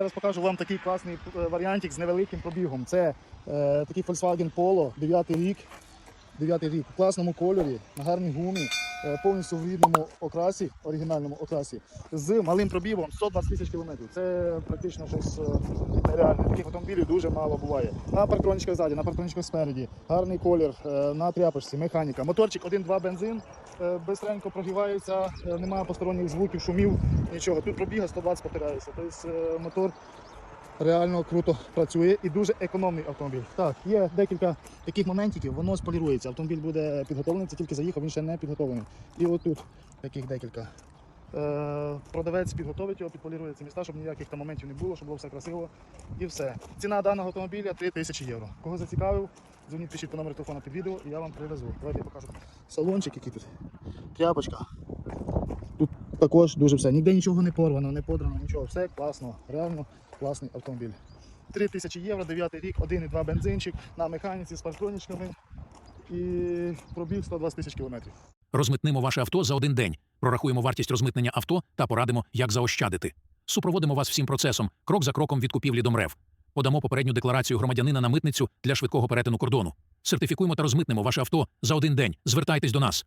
Зараз покажу вам такий класний е, варіантик з невеликим пробігом. Це е, такий Volkswagen Polo, 9 рік. 9 рік у класному кольорі, на гарній гумі, е, повністю в рідному окрасі, оригінальному окрасі, з малим пробігом 120 тисяч кілометрів. Це практично щось е, нереальне. Таких автомобілів дуже мало буває. На парктронічках ззаді, на парктронічках спереді, гарний колір, е, на тряпочці, механіка. Моторчик 1-2 бензин, бистренько прогрівається, немає посторонніх звуків, шумів, нічого. Тут пробіга 120 повторяється. Тобто мотор реально круто працює і дуже економний автомобіль. Так, є декілька таких моментів, воно сполірується. Автомобіль буде підготовлений, це тільки заїхав, він ще не підготовлений. І отут таких декілька. Е, продавець підготовить його, підполірує ці міста, щоб ніяких там моментів не було, щоб було все красиво. І все. Ціна даного автомобіля 3 тисячі євро. Кого зацікавив, дзвоніть, пишіть по номеру телефону під відео і я вам привезу. Давайте я покажу. Салончик, який тут. Тряпочка. Також дуже все. Ніде нічого не порвано, не подрано, нічого. Все класно, реально класний автомобіль. 3 тисячі євро, 9 рік, 1,2 бензинчик на механіці з парктронічками і пробіг 120 тисяч кілометрів. Розмитнимо ваше авто за один день, прорахуємо вартість розмитнення авто та порадимо, як заощадити. Супроводимо вас всім процесом, крок за кроком від купівлі до МРЕВ. Подамо попередню декларацію громадянина на митницю для швидкого перетину кордону. Сертифікуємо та розмитнемо ваше авто за один день. Звертайтесь до нас.